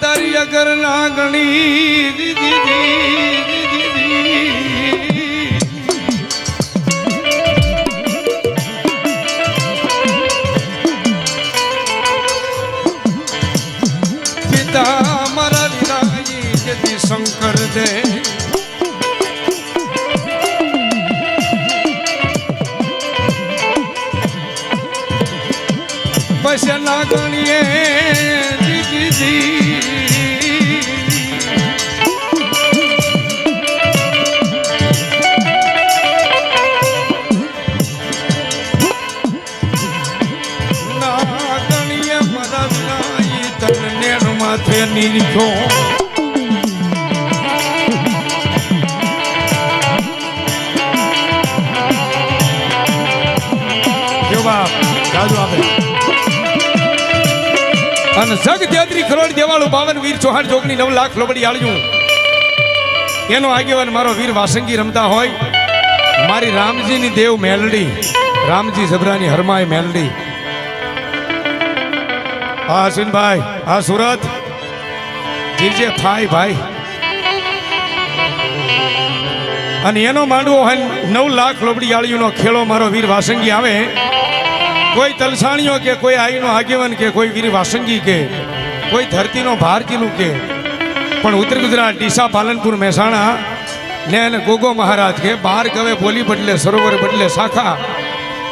તારી અગર મારા વિરાજી જેથી શંકર દે. પૈસા ના ગણીએ આપે. અને તેત્રી કરોડ દેવાળું બાવન વીર ચૌહાણ જોગની નવ લાખ લોબડી આળ્યું. એનો આગેવાન મારો વીર વાસંગી રમતા હોય. મારી રામજીની દેવ મેલડી, રામજી જબરાની હરમાય મેલડી. હા અશ્વિનભાઈ હા, સુરત. જીજે થાય ભાઈ. અને એનો માંડવો હોય નવ લાખ લોબડી આળીનો ખેડો મારો વીર વાસંગી આવે. કોઈ તલસાણીઓ કે કોઈ આઈનો આગેવાન કે કોઈ વીર વાસંગી કે, કોઈ ધરતીનો ભારતીનું કે. પણ ઉત્તર ગુજરાત ડીસા, પાલનપુર, મહેસાણા, ને અને ગોગો મહારાજ કે બાર ગવે બોલી બદલે, સરોવર બદલે, શાખા.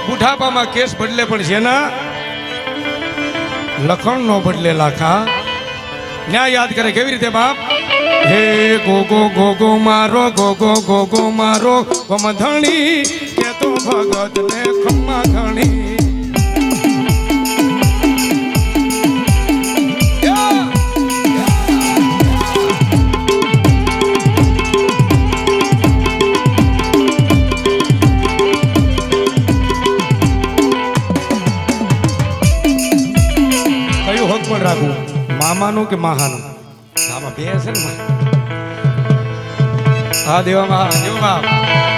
બુઢાપામાં કેસ બદલે પણ જેના લખણ નો બદલે, લાખા. ન્યાય યાદ કરે, કેવી રીતે બાપ? હે ગોગો ગોગો મારો ગોગો ગોગો મારો, ગમધણી, કે તો ભગત ને ખમ્મા ધણી. મામાનું કે માહાનું? આમાં બે છે ને હા દેવામાં મહા દેવા દેવમાં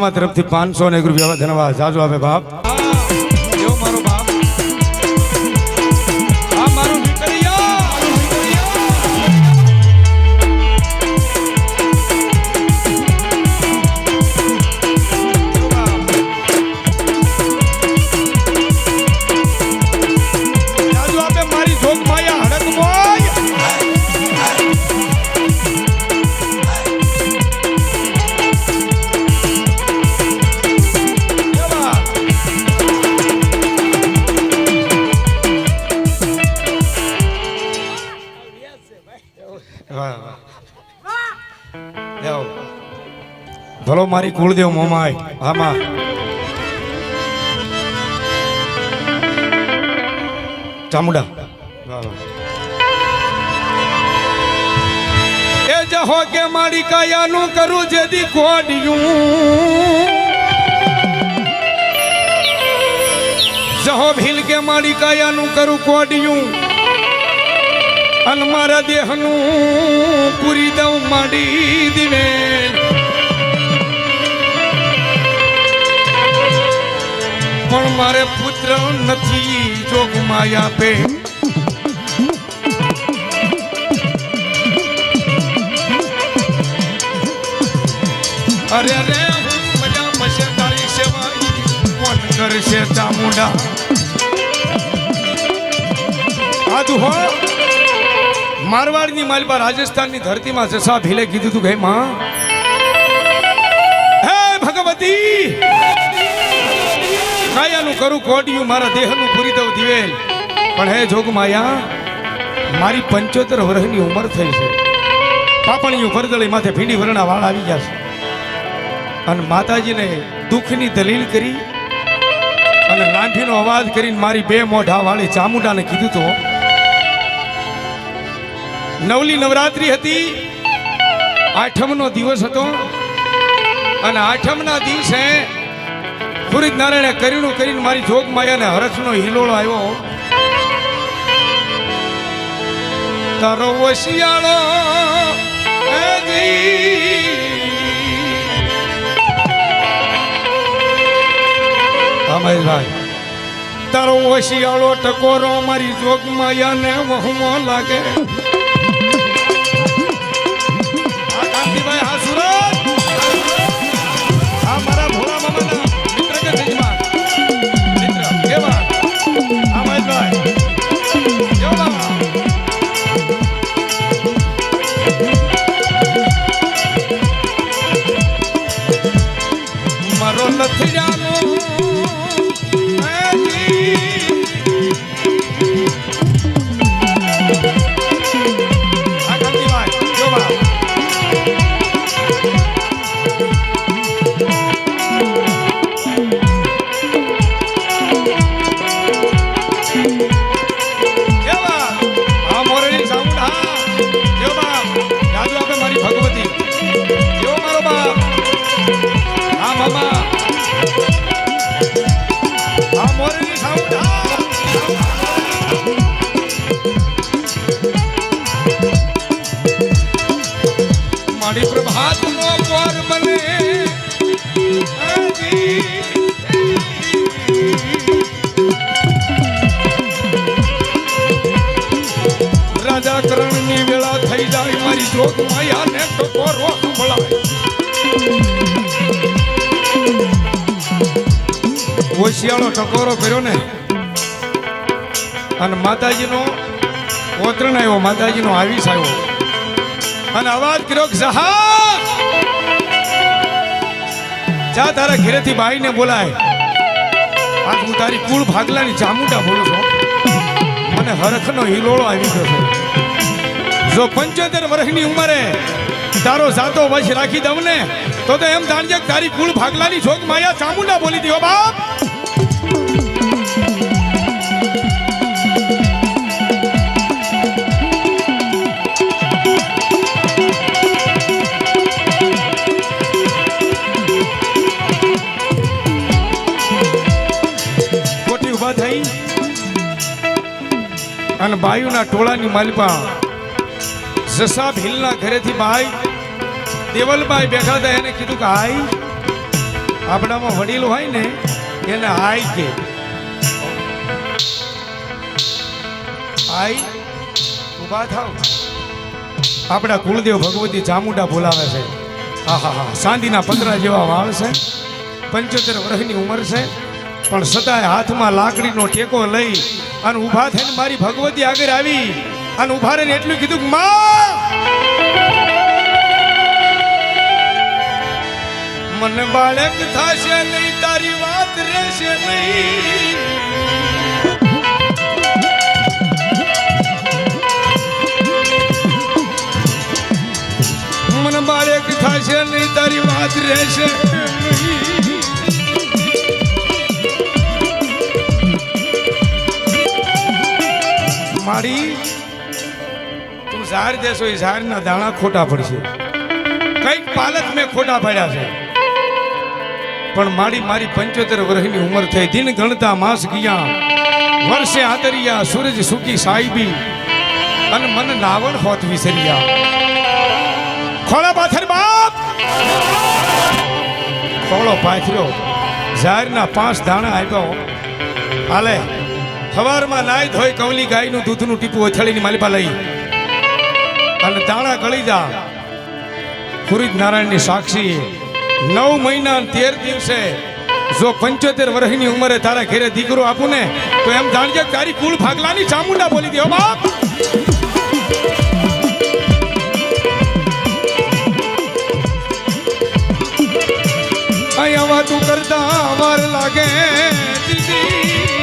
મામા તરફથી પાંચસો ને એક રૂપિયા ધન્યવાદ જાજુ આપે બાપ. કુળદેવ મોમાય. આમાં. ચામુંડા. એ જહો કે મારી કાયાનું કરું જેદી કોડિયું જહો ભીલ કે મારી કાયાનું કરું કોડિયું અન મારા દેહનું પૂરી દઉં માડી દિને પણ મારે પુત્ર નથી જો ગુમાયા પે. અરે રે મજા મશે તારી સેવા કોણ કરશે ચામુંડા આજુ હો. મારવાડની માલબા રાજસ્થાનની ધરતીમાં જસા ભીલે કીધું તું કે માં કાયાનું કરું કોડિયું મારા દેહનું પૂરી દઉં દિવેલ. પણ હે જોગમાયા મારી પંચોતેર વર્ષની ઉંમર થઈ છે. પાપણીયું ફરદળી માથે ભીંડી વરણા વાળ આવી ગયા છે. અને માતાજીને દુઃખની દલીલ કરી અને લાંઠીનો અવાજ કરીને મારી બે મોઢા વાળી ચામુંડાને કીધું તો, નવલી નવરાત્રી હતી, આઠમનો દિવસ હતો. અને આઠમના દિવસે પુરીત નારાયણે કરીનું કરીને મારી જોગ માયાને હરખનો હિલોળો આવ્યો. તારો જી. મહેશભાઈ તારો શિયાળો ટકોરો મારી જોગ માયાને વહમો લાગે. પ્રભાતનો પોર કરણની વેળા થઈ જાય, મારી જોગ માયાને ટકોરો સંભળાય. ઓશિયાળો ટકોરો કર્યો ને. અને માતાજીનો ઓતરણ આવીશ આવ્યો. અને અવાજ કર્યો કે સાહેબ જા તારા ઘેરેથી બાઈને બોલાય. આજ હું તારી કુળ ભાગલાની ચામુંડા બોલું છું. મને હરખનો હિલોળો આવી ગયો જો પંચોતેર વર્ષની ઉંમરે તારો જાતો વશ રાખી દઉં ને, તો એમ જાણજે તારી કુળ ભાગલાની છોક માયા ચામુંડા બોલી દીધો બાપ. અને બાયુના ટોળાની માલિપા. જસા ભીલના ઘરેથી બાઈ દેવલબાઈ બેઠા હતા, એને કીધું કે હાઈ આપણામાં વડીલ હોય ને, એને હાઈ કે. હાઈ ઊભા થાવ આપણા કુળદેવ ભગવતી ચામુંડા બોલાવે છે. હા હા હા, સાંધીના પતરા જેવા વાળ છે. પંચોતેર વર્ષની ઉંમર છે. પણ સદાય હાથમાં લાકડીનો ટેકો લઈ અને ઊભા થઈને મારી ભગવતી આગળ આવી અને ઊભા રહીને એટલું કીધું માં! મને બાળક થશે નહીં, તારી વાત રહેશે નહીં. મને બાળક થશે નહીં, તારી વાત રહેશે નહીં. મારી તું ઝાર દેશો, એ ઝારના દાણા ખોટા પડશે. કંઈક પાલક મેં ખોટા પાડ્યા છે. પણ મારી મારી પંચોતેર વર્ષની ઉંમર થઈ. દિન ગણતા માસ ગયા. વર્ષે આતરિયા, સૂરજ સુકી સાહેબી અને મન નાવણ હોત વિસર્યા. ખોળા પાથર બાપ! ખોળો પાથર્યો. ઝારના પાંચ દાણા આવ્યો હાલે. સવારમાં નાઈ ધોઈ કવલી ગાયનું દૂધનું ટીપું ઓછળીની માલિપા લઈ. અને દાણા ગળી જા. પુરીત નારાયણની સાક્ષી નવ મહિના તેર દિવસે જો પંચોતેર વર્ષની ઉંમરે તારા ઘેરે દીકરો આપું ને, તો એમ જાણજે તારી કુળ ભાગલાની ચામુંડા બોલી દે બાપ. અહીંયા વાતું કરતા વાર લાગે, દીદી.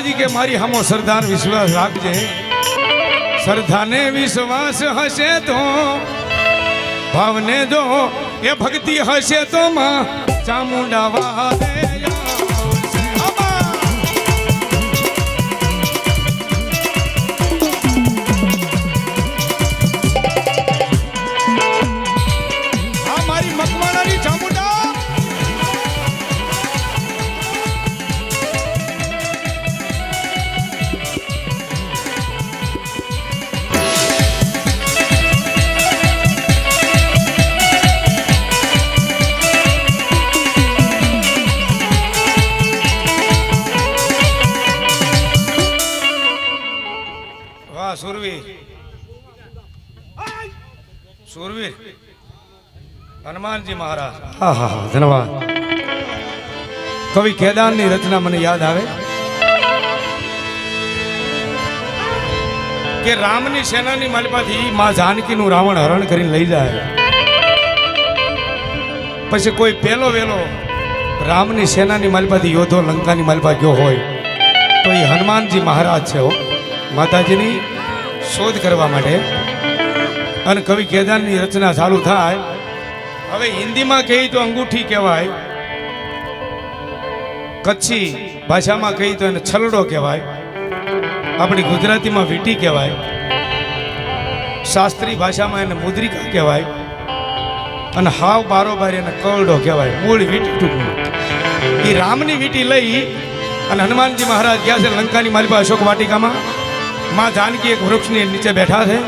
માતાજી કે મારી હમો સરદાર વિશ્વાસ રાખજે. સરદારને વિશ્વાસ હશે તો, ભાવને જો એ ભક્તિ હશે તો માં ચામુંડા વારે હનુમાનજી મહારાજ. હા હા હા, ધન્યવાદ. કવિ કેદારની રચના મને યાદ આવે. કે રામની સેનાની માલપાથી માં જાનકીનું રાવણ હરણ કરીને લઈ જાય. પછી કોઈ પેલો વેલો રામની સેનાની માલપાથી યોધો લંકાની માલપા ગયો હોય, તો એ હનુમાનજી મહારાજ છે માતાજીની શોધ કરવા માટે. અને કવિ કેદારની રચના ચાલુ થાય હવે હિન્દીમાં કહીએ તો અંગૂઠી કહેવાય, કચ્છી ભાષામાં કહીએ તો એને છલડો કહેવાય, આપણી ગુજરાતીમાં વીટી કહેવાય, શાસ્ત્રી ભાષામાં એને મુદ્રિકા કહેવાય, અને હાવ બારોબાર એને કરડો કહેવાય, મૂળ વીટી ટૂંકમાં. એ રામની વીટી લઈ અને હનુમાનજી મહારાજ ગયા છે લંકાની માલિપા અશોક વાટિકામાં. માં જાનકી એક વૃક્ષની નીચે બેઠા છે.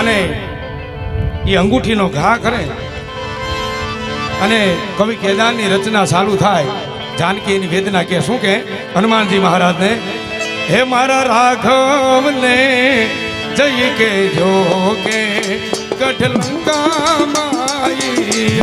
અને એ અંગૂઠીનો ઘા કરે. અને કવિ કેદારની રચના ચાલુ થાય. જાનકી એની વેદના કે શું કે? હનુમાનજી મહારાજને, હે મારા રાઘવને જઈ કે જો કે કઠલંકામાં આવે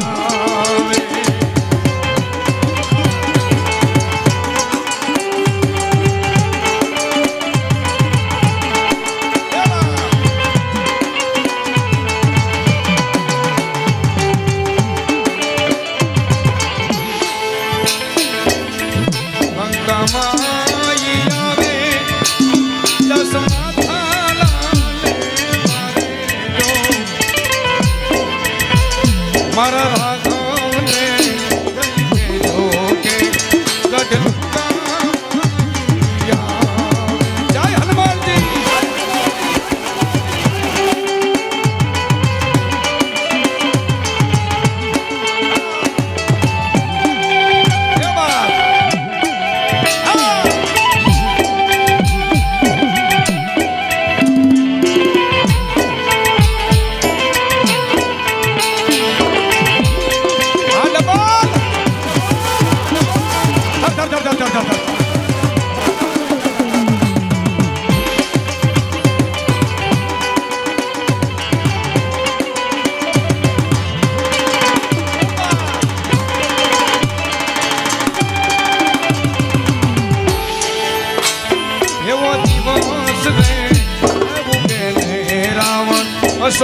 મારા રાઘવને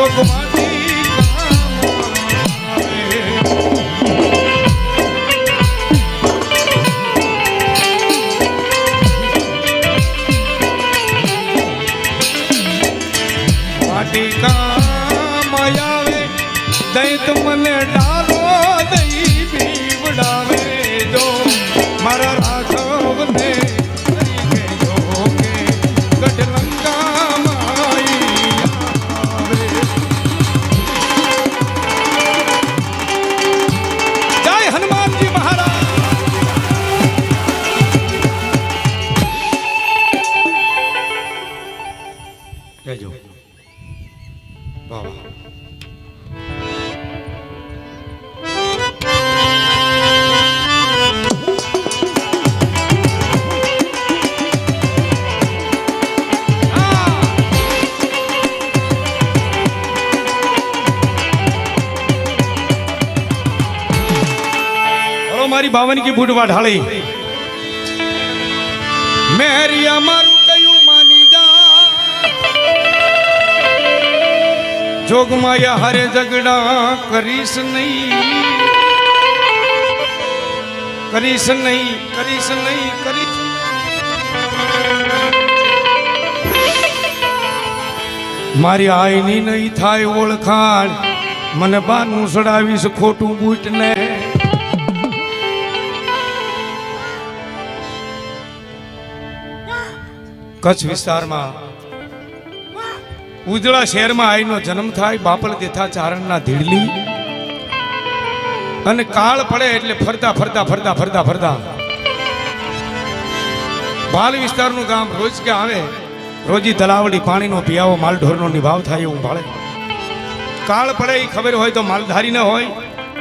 અશોક બાવન કી બુડવા ઢાળી મેરિયા મારું કયું માની જા? જોગમાયા હરે જગડા કરીશ નહીં. કરીશ નહીં કરીશ નહીં, કરીશ. મારી આઈની નહીં થાય ઓળખાણ. મને બાનું સડાવીશ ખોટું બૂટ કચ્છ વિસ્તારમાં ઉજળા શહેરમાં આઈનો જન્મ થાય, બાપલ દેથા ચારણના ધીડલી. અને કાળ પડે એટલે ફરતા ફરતા ફરતા ફરતા ફરતા. બાલ વિસ્તારનું ગામ રોજ કે આવે? રોજી તલાવડી પાણીનો પિયાવો, માલઢોરનો નિભાવ થાય એવું ભાળે. કાળ પડે એ ખબર હોય તો માલધારી ન હોય.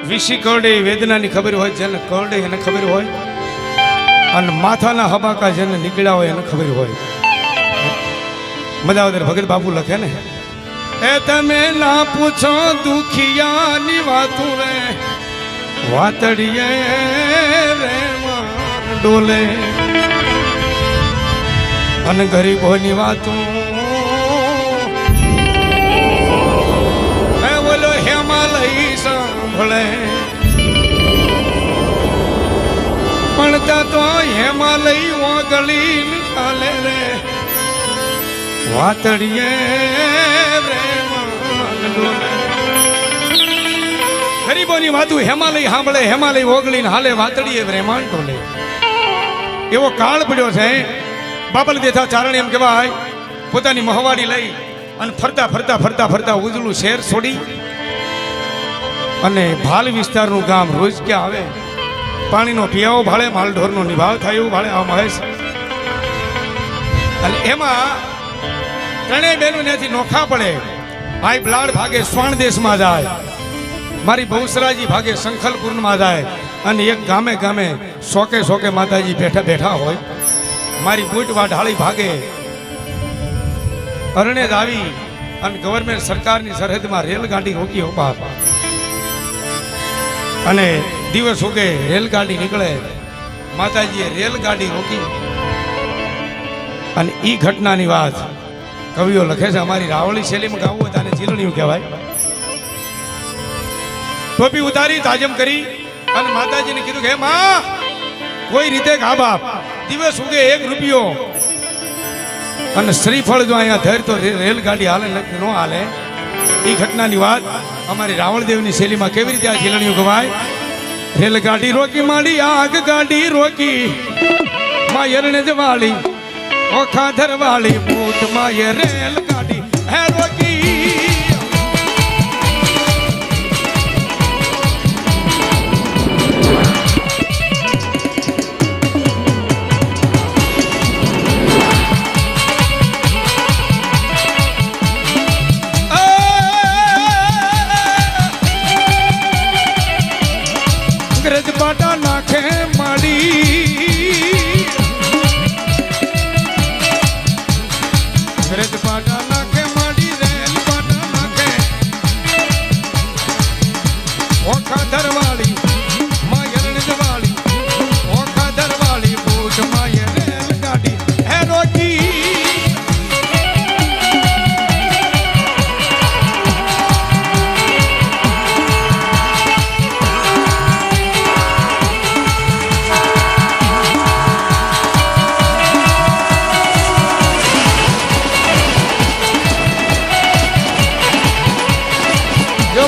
વિશી કરડે વેદનાની ખબર હોય, જેને કરડે એને ખબર હોય. અને માથાના હબાકા જેને નીકળ્યા હોય એને ખબર હોય. મજાવદર ભગત બાપુ લખે ને? એ તમે ના પૂછો દુખિયાની વાતું રે. વાતડીએ રે ડોલે. અને ગરીબોની વાતું. બોલો, હેમાલય સાંભળે. પણ ત્યાં તો હેમાલય ઓગળી ચાલે રે. વાતડીએ ગરીબોની વાતું હેમાલય સાંભળે, હેમાલય ઓગળીને હાલે વાતડીએ બ્રહ્માંડ ટોલે એવો કાળ પડ્યો છે બાબલ દેથા ચારણ એમ કહેવાય, પોતાની મહવાડી લઈ અને ફરતા ફરતા ફરતા ફરતા ઉજળું શહેર છોડી અને ભાલ વિસ્તારનું ગામ રોજ કે આવે. પાણીનો પિયાવો ભાળે, માલઢોરનો નિભાવ થાય એવું ભાળે આ મહેશ અને એમાં ત્રણેય બહેનો ત્યાંથી નોખા પડે. ભાઈ બ્લાડ ભાગે સ્વર્ણ દેશમાં જાય. મારી બહુસરાજી ભાગે સંખલપુરમાં જાય. અને એક ગામે ગામે શોકે શોકે માતાજી બેઠા બેઠા હોય. મારી બૂટવા ઢાળી ભાગે. અરણેજ આવી અને ગવર્મેન્ટ સરકારની સરહદમાં રેલગાડી રોકી ઊભા અને દિવસ ઉગે રેલગાડી નીકળે. માતાજીએ રેલગાડી રોકી. અને એ ઘટનાની વાત કવિઓ લખે છે, અમારી રાવળી શૈલીમાં ગાવું હોય તાને ચીરણિયું કહેવાય. ટોપી ઉતારી, તાજમ કરી અને માતાજીને કીધું કે માં, કોઈ રીતે ગા બાપ દિવસ ઉગે એક રૂપિયો. અને શ્રીફળ જો અહીંયા ધર તો રેલગાડી હાલે, ન હાલે. એ ઘટનાની વાત અમારી રાવણદેવની શૈલીમાં કેવી રીતે આ ચીલણીઓ ગવાય? રેલગાડી રોકી માંડી આગ ગાડી રોકી. માં યરણે જ વાળી ઓખા ધરવાળી બૂટમાં રેલ ગાડી હે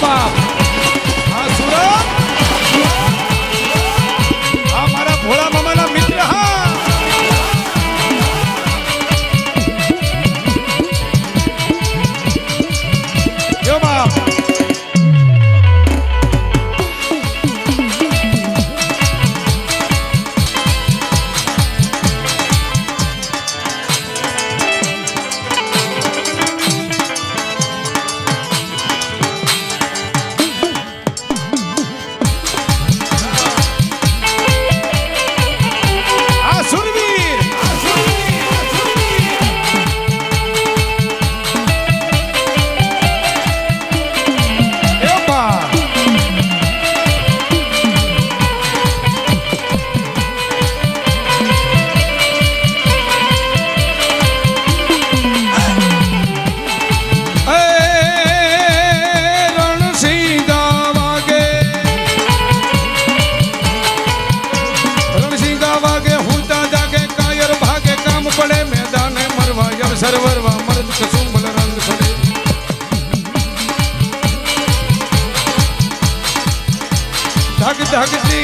Roma.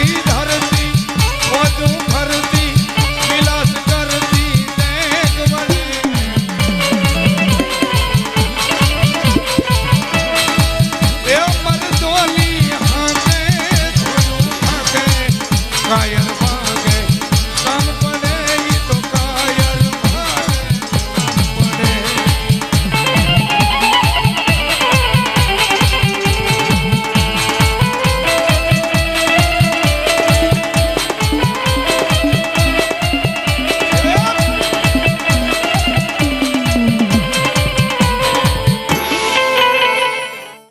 ધગ ધગતી ધરતી મોજું ફરતી